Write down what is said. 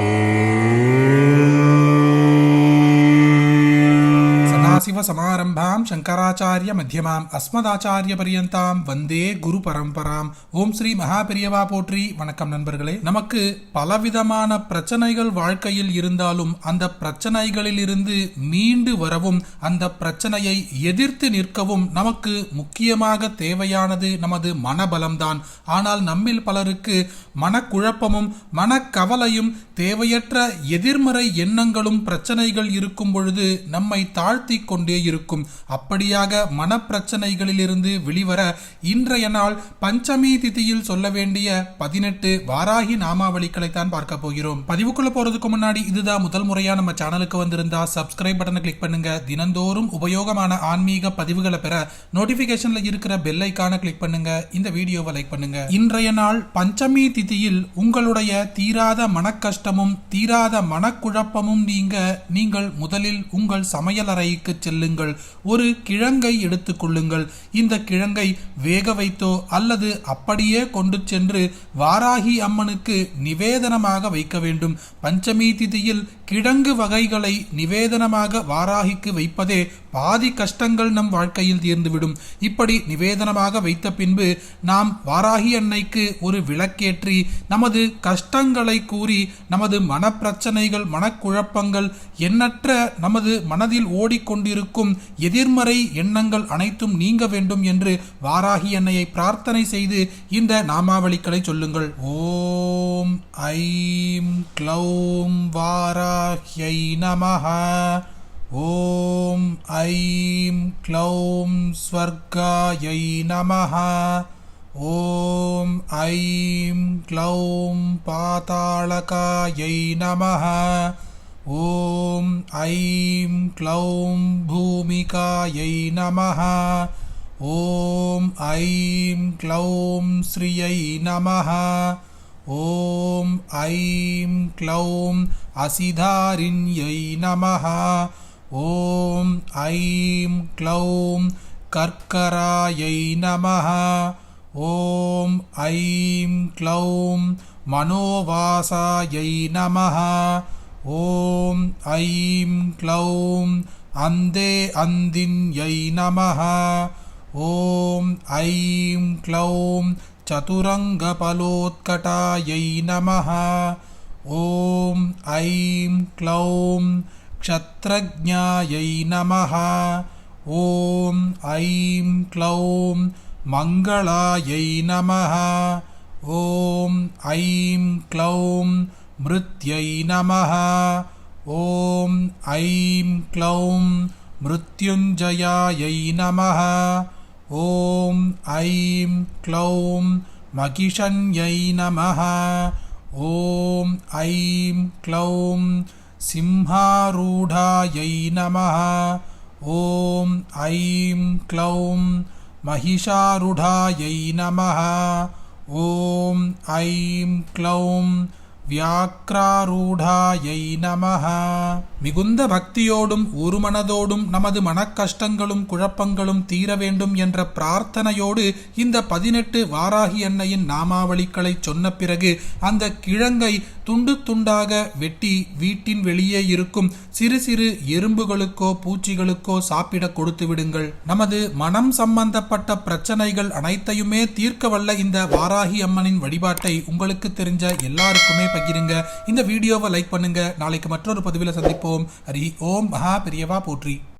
Oh. சதாசிவசமாரம்பாம் Shankaracharya மத்தியமாம் அஸ்மதாச்சாரிய பரியந்தாம் வந்தே குரு பரம்பராம். ஓம் ஸ்ரீ மகாபெரியவா போற்றி. வணக்கம் நண்பர்களே. நமக்கு பலவிதமான பிரச்சனைகள் வாழ்க்கையில் இருந்தாலும் அந்த பிரச்சனைகளில் இருந்து மீண்டு வரவும் அந்த பிரச்சனையை எதிர்த்து நிற்கவும் நமக்கு முக்கியமாக தேவையானது நமது மனபலம்தான். ஆனால் நம்மில் பலருக்கு மனக்குழப்பமும் மனக்கவலையும் தேவையற்ற எதிர்மறை எண்ணங்களும் பிரச்சனைகள் இருக்கும் பொழுது நம்மை தாழ்த்தி கொண்டு இருக்கும். அப்படியாக மனப்பிரச்சனைகளிலிருந்து வெளிவர இன்றைய நாள் பஞ்சமி திதியில் சொல்ல வேண்டிய பதினெட்டு வாராகி நாமாவளிகளை தான் பார்க்க போகிறோம். பதிவுக்குள்ள போறதுக்கு முன்னாடி இதுதான் முதல் முறையா நம்ம சேனலுக்கு வந்திருந்தா சப்ஸ்கிரைப் பட்டனை கிளிக் பண்ணுங்க. தினந்தோறும் உபயோகமான ஆன்மீக பதிவுகளை பெற நோட்டிபிகேஷன்ல இருக்கிற பெல் ஐக்கான கிளிக் பண்ணுங்க. இந்த வீடியோவை லைக் பண்ணுங்க. இன்றைய நாள் பஞ்சமி திதியில் உங்களுடைய தீராத மனக்கஷ்டமும் தீராத மனக்குழப்பமும் நீங்க நீங்கள் முதலில் உங்கள் சமையலறைக்கு செல்லுங்கள். ஒரு கிழங்கை எடுத்துக்கொள்ளுங்கள் இந்த கிழங்கை வேக வைத்தோ அல்லது அப்படியே கொண்டு சென்று வாராகி அம்மனுக்கு நிவேதனமாக வைக்க வேண்டும். பஞ்சமி திதியில் கிழங்கு வகைகளை நிவேதனமாக வாராகிக்கு வைப்பதே பாதி கஷ்டங்கள் நம் வாழ்க்கையில் தீர்ந்துவிடும். இப்படி நிவேதனமாக வைத்த பின்பு நாம் வாராகி அன்னைக்கு ஒரு விளக்கேற்றி நமது கஷ்டங்களை கூறி நமது மனப்பிரச்சனைகள் மனக்குழப்பங்கள் எண்ணற்ற நமது மனதில் ஓடிக்கொண்டிருக்கும் இருக்கும் எதிர்மறை எண்ணங்கள் அனைத்தும் நீங்க வேண்டும் என்று வாராகி என்னையை பிரார்த்தனை செய்து இந்த நாமாவளிக்களை சொல்லுங்கள். ஓம் ஐம் க்ளௌம் வாராஹ்யை நமஹா. ஓம் ஐம் க்ளௌம் ஸ்வர்காயை நமஹ. ஓம் ஐம் க்ளௌம் பாதாளகாயை நமஹ. ஓம் ऐं क्लौं भूमिकायै नमः। ॐ ऐं क्लौं श्रियै नमः। ॐ ऐं क्लौं असिधारिण्यै नमः। ॐ ऐं क्लौं कर्करायै नमः। ॐ ऐं क्लौं मनोवासायै नमः ॐ ऐं क्लौं अन्धे अन्दिन्यै नमः। ॐ ऐं क्लौं चतुरङ्गफलोत्कटायै नमः। ॐ ऐं क्लौं क्षत्रज्ञायै नमः। ॐ ऐं क्लौं मङ्गलायै नमः। ॐ ऐं क्लौं मृत्यै नमः। ॐ ऐं क्लौं मृत्युञ्जयायै नमः। ॐ ऐं क्लौं महिषन्यै नमः। ॐ ऐं क्लौं सिंहारूढायै नमः। ॐ ऐं क्लौं महिषारूढायै नमः। ॐ ऐं क्लौं வியாக்ராரூடாயை நமஹ மிகுந்த பக்தியோடும் ஒரு மனதோடும் நமது மனக்கஷ்டங்களும் குழப்பங்களும் தீர வேண்டும் என்ற பிரார்த்தனையோடு இந்த பதினெட்டு வாராகி அன்னையின் நாமாவளிகளை சொன்ன பிறகு அந்த கிழங்கை துண்டு துண்டாக வெட்டி வீட்டின் வெளியே இருக்கும் சிறு சிறு எறும்புகளுக்கோ பூச்சிகளுக்கோ சாப்பிட கொடுத்து விடுங்கள். நமது மனம் சம்பந்தப்பட்ட பிரச்சனைகள் அனைத்தையுமே தீர்க்க வல்ல இந்த வாராகி அம்மனின் வழிபாட்டை உங்களுக்கு தெரிஞ்ச எல்லாருக்குமே பகிருங்க. இந்த வீடியோவை லைக் பண்ணுங்க. நாளைக்கு மற்றொரு பதிவில் சந்திப்போம். ஹரி ஓம் மகா பெரியவா போற்றி.